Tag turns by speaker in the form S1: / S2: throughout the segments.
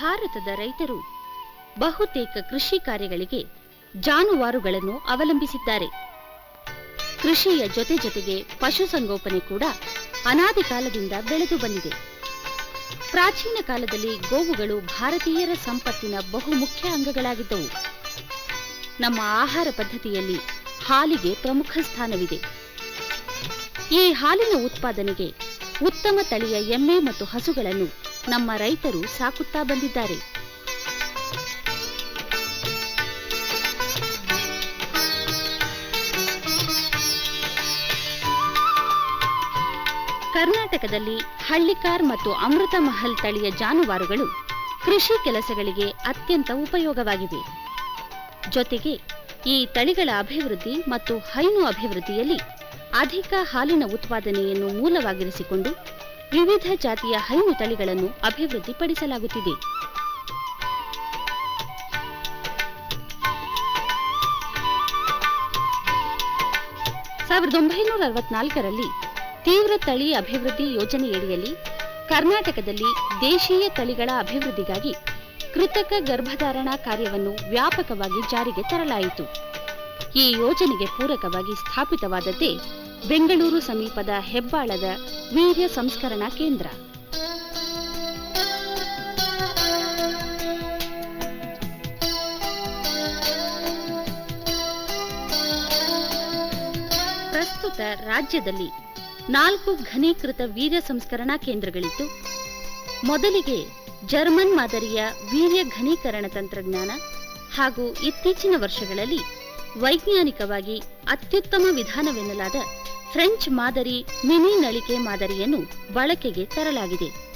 S1: ಭಾರತದ ರೈತರು ಬಹುತೇಕ ಕೃಷಿ ಕಾರ್ಯಗಳಿಗೆ ಜಾನುವಾರುಗಳನ್ನು ಅವಲಂಬಿಸಿದ್ದಾರೆ. ಕೃಷಿಯ ಜೊತೆ ಜೊತೆಗೆ ಪಶುಸಂಗೋಪನೆ ಕೂಡ ಅನಾದಿ ಕಾಲದಿಂದ ಬೆಳೆದು ಬಂದಿದೆ. ಪ್ರಾಚೀನ ಕಾಲದಲ್ಲಿ ಗೋವುಗಳು ಭಾರತೀಯರ ಸಂಪತ್ತಿನ ಬಹುಮುಖ್ಯ ಅಂಗಗಳಾಗಿದ್ದವು. ನಮ್ಮ ಆಹಾರ ಪದ್ಧತಿಯಲ್ಲಿ ಹಾಲಿಗೆ ಪ್ರಮುಖ ಸ್ಥಾನವಿದೆ. ಈ ಹಾಲಿನ ಉತ್ಪಾದನೆಗೆ ಉತ್ತಮ ತಳಿಯ ಎಮ್ಮೆ ಮತ್ತು ಹಸುಗಳನ್ನು ನಮ್ಮ ರೈತರು ಸಾಕುತ್ತಾ ಬಂದಿದ್ದಾರೆ. ಕರ್ನಾಟಕದಲ್ಲಿ ಹಳ್ಳಿಕಾರ್ ಮತ್ತು ಅಮೃತ ಮಹಲ್ ತಳಿಯ ಜಾನುವಾರುಗಳು ಕೃಷಿ ಕೆಲಸಗಳಿಗೆ ಅತ್ಯಂತ ಉಪಯೋಗವಾಗಿವೆ ಜೊತೆಗೆ ಈ ತಳಿಗಳ ಅಭಿವೃದ್ಧಿ ಮತ್ತು ಹೈನು ಅಭಿವೃದ್ಧಿಯಲ್ಲಿ ಅಧಿಕ ಹಾಲಿನ ಉತ್ಪಾದನೆಯನ್ನು ಮೂಲವಾಗಿರಿಸಿಕೊಂಡು ವಿವಿಧ ಜಾತಿಯ ಹೈನು ತಳಿಗಳನ್ನು ಅಭಿವೃದ್ಧಿಪಡಿಸಲಾಗುತ್ತಿದೆ. ಸಾವಿರದ ಒಂಬೈನೂರ ಅರವತ್ನಾಲ್ಕರಲ್ಲಿ ತೀವ್ರ ತಳಿ ಅಭಿವೃದ್ಧಿ ಯೋಜನೆಯಡಿಯಲ್ಲಿ ಕರ್ನಾಟಕದಲ್ಲಿ ದೇಶೀಯ ತಳಿಗಳ ಅಭಿವೃದ್ಧಿಗಾಗಿ ಕೃತಕ ಗರ್ಭಧಾರಣಾ ಕಾರ್ಯವನ್ನು ವ್ಯಾಪಕವಾಗಿ ಜಾರಿಗೆ ತರಲಾಯಿತು. ಈ ಯೋಜನೆಗೆ ಪೂರಕವಾಗಿ ಸ್ಥಾಪಿತವಾದದ್ದೇ ಬೆಂಗಳೂರು ಸಮೀಪದ ಹೆಬ್ಬಾಳದ ವೀರ್ಯ ಸಂಸ್ಕರಣಾ ಕೇಂದ್ರ. ಪ್ರಸ್ತುತ ರಾಜ್ಯದಲ್ಲಿ ನಾಲ್ಕು ಘನೀಕೃತ ವೀರ್ಯ ಸಂಸ್ಕರಣಾ ಕೇಂದ್ರಗಳಿದ್ದು, ಮೊದಲಿಗೆ ಜರ್ಮನ್ ಮಾದರಿಯ ವೀರ್ಯ ಘನೀಕರಣ ತಂತ್ರಜ್ಞಾನ ಹಾಗೂ ಇತ್ತೀಚಿನ ವರ್ಷಗಳಲ್ಲಿ ವೈಜ್ಞಾನಿಕವಾಗಿ ಅತ್ಯುತ್ತಮ ವಿಧಾನವೆನ್ನಲಾದ ಫ್ರೆಂಚ್ ಮಾದರಿ ಮಿನಿ ನಳಿಕೆ ಮಾದರಿಯನ್ನು ಬಳಕೆಗೆ ತರಲಾಗಿದೆ.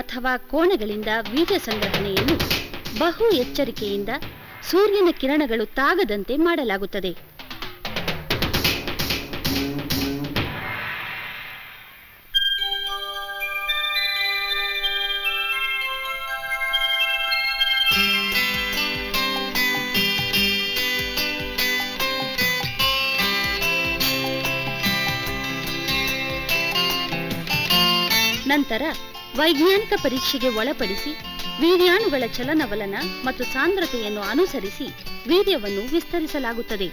S1: ಅಥವಾ ಕೋಣೆಗಳಿಂದ ಬೀಜ ಸಂಗ್ರಹಣೆಯನ್ನು ಬಹು ಎಚ್ಚರಿಕೆಯಿಂದ ಸೂರ್ಯನ ಕಿರಣಗಳು ತಾಗದಂತೆ ಮಾಡಲಾಗುತ್ತದೆ. ನಂತರ ವೈಜ್ಞಾನಿಕ ಪರೀಕ್ಷೆಗೆ ಒಳಪಡಿಸಿ ವೀರ್ಯಾಣುಗಳ ಚಲನವಲನ ಮತ್ತು ಸಾಂದ್ರತೆಯನ್ನು ಅನುಸರಿಸಿ ವೀರ್ಯವನ್ನು ವಿಸ್ತರಿಸಲಾಗುತ್ತದೆ.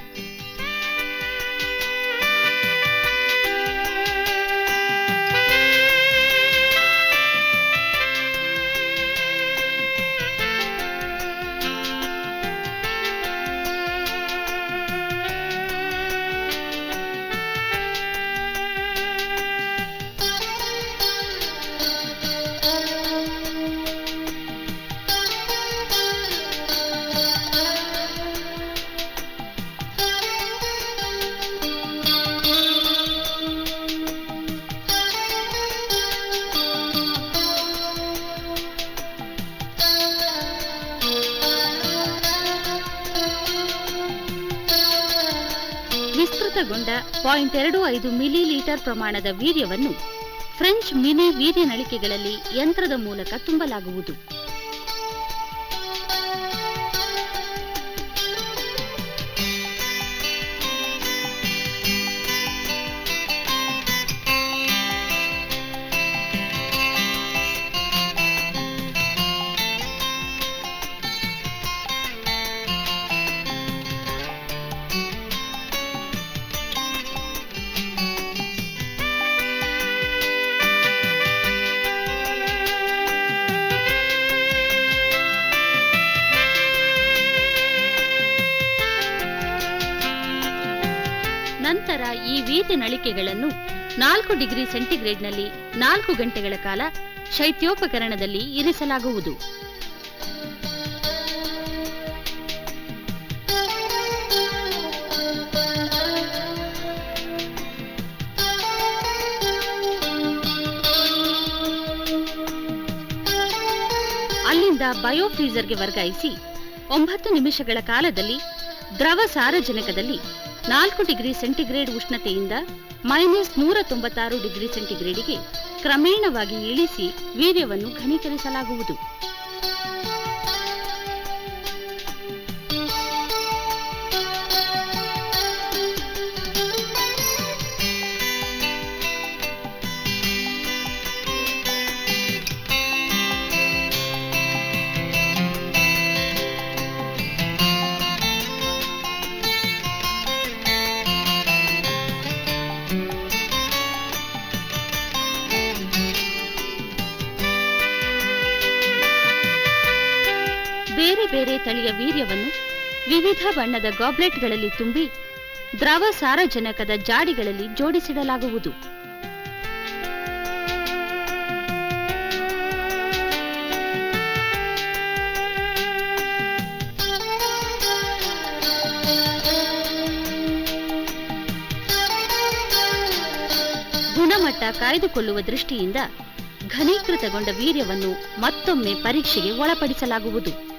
S1: ವಿಸ್ತೃತಗೊಂಡ ಪಾಯಿಂಟ್ ಎರಡು ಐದು ಮಿಲಿ ಲೀಟರ್ ಪ್ರಮಾಣದ ವೀರ್ಯವನ್ನು ಫ್ರೆಂಚ್ ಮಿನಿ ವೀರ್ಯ ನಳಿಕೆಗಳಲ್ಲಿ ಯಂತ್ರದ ಮೂಲಕ ತುಂಬಲಾಗುವುದು. ನಂತರ ಈ ವೀತಿ ನಳಿಕೆಗಳನ್ನು ನಾಲ್ಕು ಡಿಗ್ರಿ ಸೆಂಟಿಗ್ರೇಡ್ನಲ್ಲಿ ನಾಲ್ಕು ಗಂಟೆಗಳ ಕಾಲ ಶೈತ್ಯೋಪಕರಣದಲ್ಲಿ ಇರಿಸಲಾಗುವುದು. ಅಲ್ಲಿಂದ ಬಯೋಫ್ರೀಸರ್ಗೆ ವರ್ಗಾಯಿಸಿ ಒಂಬತ್ತು ನಿಮಿಷಗಳ ಕಾಲದಲ್ಲಿ ದ್ರವ ಸಾರಜನಕದಲ್ಲಿ ನಾಲ್ಕು ಡಿಗ್ರಿ ಸೆಂಟಿಗ್ರೇಡ್ ಉಷ್ಣತೆಯಿಂದ ಮೈನಸ್ ನೂರ ತೊಂಬತ್ತಾರು ಡಿಗ್ರಿ ಸೆಂಟಿಗ್ರೇಡ್ಗೆ ಕ್ರಮೇಣವಾಗಿ ಇಳಿಸಿ ವೀರ್ಯವನ್ನು ಘನೀಕರಿಸಲಾಗುವುದು. ವಿವಿಧ ಬಣ್ಣದ ಗಾಬ್ಲೆಟ್ಗಳಲ್ಲಿ ತುಂಬಿ ದ್ರವ ಸಾರಜನಕದ ಜಾಡಿಗಳಲ್ಲಿ ಜೋಡಿಸಿಡಲಾಗುವುದು. ಗುಣಮಟ್ಟ ಕಾಯ್ದುಕೊಳ್ಳುವ ದೃಷ್ಟಿಯಿಂದ ಘನೀಕೃತಗೊಂಡ ವೀರ್ಯವನ್ನು ಮತ್ತೊಮ್ಮೆ ಪರೀಕ್ಷೆಗೆ ಒಳಪಡಿಸಲಾಗುವುದು.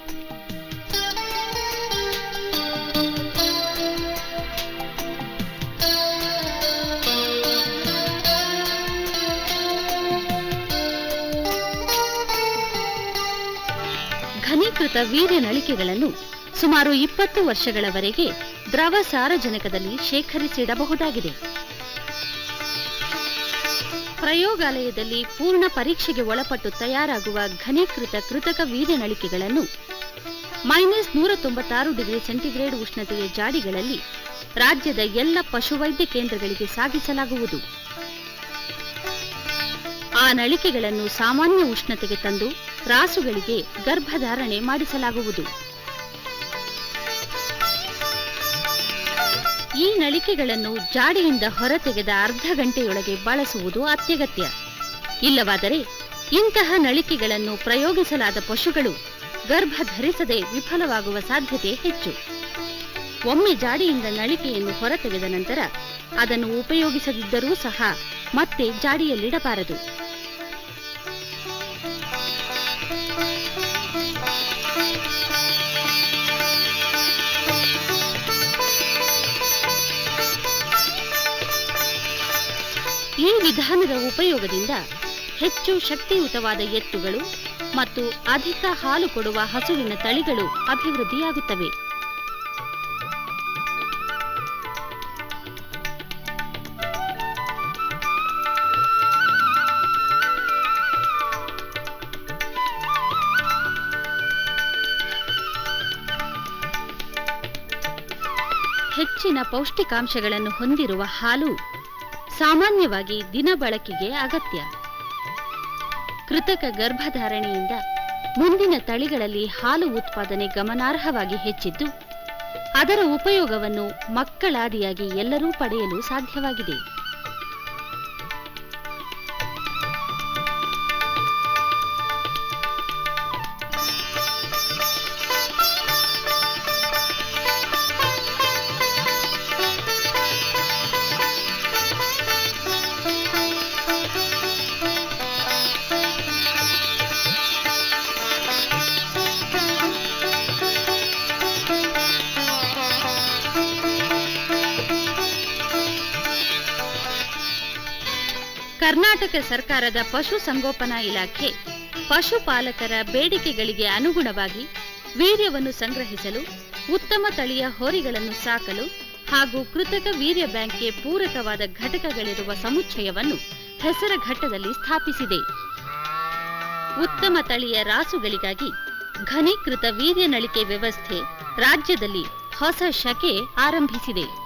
S1: ಘನೀಕೃತ ವೀರ್ಯ ನಳಿಕೆಗಳನ್ನು ಸುಮಾರು ಇಪ್ಪತ್ತು ವರ್ಷಗಳವರೆಗೆ ದ್ರವ ಸಾರಜನಕದಲ್ಲಿ ಶೇಖರಿಸಿಡಬಹುದಾಗಿದೆ. ಪ್ರಯೋಗಾಲಯದಲ್ಲಿ ಪೂರ್ಣ ಪರೀಕ್ಷೆಗೆ ಒಳಪಟ್ಟು ತಯಾರಾಗುವ ಘನೀಕೃತ ಕೃತಕ ವೀರ್ಯ ನಳಿಕೆಗಳನ್ನು ಮೈನಸ್ ನೂರ ತೊಂಬತ್ತಾರು ಡಿಗ್ರಿ ಸೆಂಟಿಗ್ರೇಡ್ ಉಷ್ಣತೆಯ ಜಾಡಿಗಳಲ್ಲಿ ರಾಜ್ಯದ ಎಲ್ಲ ಪಶುವೈದ್ಯ ಕೇಂದ್ರಗಳಿಗೆ ಸಾಗಿಸಲಾಗುವುದು. ಆ ನಳಿಕೆಗಳನ್ನು ಸಾಮಾನ್ಯ ಉಷ್ಣತೆಗೆ ತಂದು ರಾಸುಗಳಿಗೆ ಗರ್ಭಧಾರಣೆ ಮಾಡಿಸಲಾಗುವುದು. ಈ ನಳಿಕೆಗಳನ್ನು ಜಾಡಿಯಿಂದ ಹೊರತೆಗೆದ ಅರ್ಧ ಗಂಟೆಯೊಳಗೆ ಬಳಸುವುದು ಅತ್ಯಗತ್ಯ. ಇಲ್ಲವಾದರೆ ಇಂತಹ ನಳಿಕೆಗಳನ್ನು ಪ್ರಯೋಗಿಸಲಾದ ಪಶುಗಳು ಗರ್ಭ ಧರಿಸದೆ ವಿಫಲವಾಗುವ ಸಾಧ್ಯತೆ ಹೆಚ್ಚು. ಒಮ್ಮೆ ಜಾಡಿಯಿಂದ ನಳಿಕೆಯನ್ನು ಹೊರತೆಗೆದ ನಂತರ ಅದನ್ನು ಉಪಯೋಗಿಸದಿದ್ದರೂ ಸಹ ಮತ್ತೆ ಜಾಡಿಯಲ್ಲಿಡಬಾರದು. ಈ ವಿಧಾನದ ಉಪಯೋಗದಿಂದ ಹೆಚ್ಚು ಶಕ್ತಿಯುತವಾದ ಎತ್ತುಗಳು ಮತ್ತು ಅಧಿಕ ಹಾಲು ಕೊಡುವ ಹಸುವಿನ ತಳಿಗಳು ಅಭಿವೃದ್ಧಿಯಾಗುತ್ತವೆ. ಹೆಚ್ಚಿನ ಪೌಷ್ಟಿಕಾಂಶಗಳನ್ನು ಹೊಂದಿರುವ ಹಾಲು ಸಾಮಾನ್ಯವಾಗಿ ದಿನ ಬಳಕೆಗೆ ಅಗತ್ಯ. ಕೃತಕ ಗರ್ಭಧಾರಣೆಯಿಂದ ಮುಂದಿನ ತಳಿಗಳಲ್ಲಿ ಹಾಲು ಉತ್ಪಾದನೆ ಗಮನಾರ್ಹವಾಗಿ ಹೆಚ್ಚಿದ್ದು, ಅದರ ಉಪಯೋಗವನ್ನು ಮಕ್ಕಳಾದಿಯಾಗಿ ಎಲ್ಲರೂ ಪಡೆಯಲು ಸಾಧ್ಯವಾಗಿದೆ. ಕರ್ನಾಟಕ ಸರ್ಕಾರದ ಪಶು ಸಂಗೋಪನಾ ಇಲಾಖೆ ಪಶುಪಾಲಕರ ಬೇಡಿಕೆಗಳಿಗೆ ಅನುಗುಣವಾಗಿ ವೀರ್ಯವನ್ನು ಸಂಗ್ರಹಿಸಲು, ಉತ್ತಮ ತಳಿಯ ಹೋರಿಗಳನ್ನು ಸಾಕಲು ಹಾಗೂ ಕೃತಕ ವೀರ್ಯ ಬ್ಯಾಂಕ್ಗೆ ಪೂರಕವಾದ ಘಟಕಗಳಿರುವ ಸಮುಚ್ಚಯವನ್ನು ಹೆಸರಘಟ್ಟದಲ್ಲಿ ಸ್ಥಾಪಿಸಿದೆ. ಉತ್ತಮ ತಳಿಯ ರಾಸುಗಳಿಗಾಗಿ ಘನೀಕೃತ ವೀರ್ಯ ನಳಿಕೆ ವ್ಯವಸ್ಥೆ ರಾಜ್ಯದಲ್ಲಿ ಹೊಸ ಶಕೆ ಆರಂಭಿಸಿದೆ.